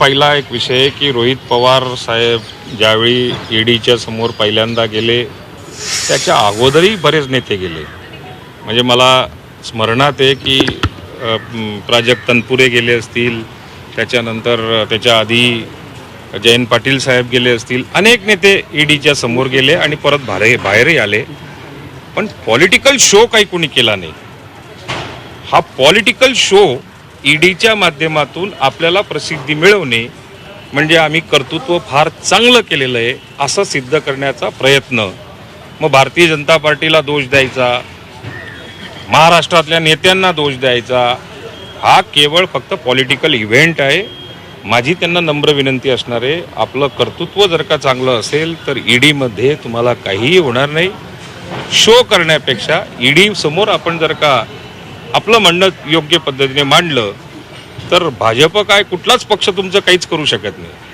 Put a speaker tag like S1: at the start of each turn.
S1: पहिला एक विषय की रोहित पवार साहेब ज्यावेळी ईडीच्या समोर पहिल्यांदा गेले त्याच्या अगोदरही बरेच नेते गेले. म्हणजे मला स्मरणात आहे की प्राजक्त तनपुरे गेले असतील त्याच्यानंतर त्याच्या आधी जयंत पाटील साहेब गेले असतील अनेक नेते ईडीच्या समोर गेले आणि परत बाहेर बाहेरही आले. पण पॉलिटिकल शो काही कोणी केला नाही. हा पॉलिटिकल शो ईडीच्या माध्यमातून आपल्याला प्रसिद्धी मिळवणे म्हणजे आम्ही कर्तृत्व फार चांगलं केलेलं आहे असं सिद्ध करण्याचा प्रयत्न. मग भारतीय जनता पार्टीला दोष द्यायचा महाराष्ट्रातल्या नेत्यांना दोष द्यायचा हा केवळ फक्त पॉलिटिकल इव्हेंट आहे. माझी त्यांना नम्र विनंती असणार आहे आपलं कर्तृत्व जर का चांगलं असेल तर ईडीमध्ये तुम्हाला काहीही होणार नाही. शो करण्यापेक्षा ईडी समोर आपण जर का आपलं म्हणणं योग्य पद्धतीने मांडलं तर भाजप काय कुठलाच पक्ष तुमचं काहीच करू शकत नाही.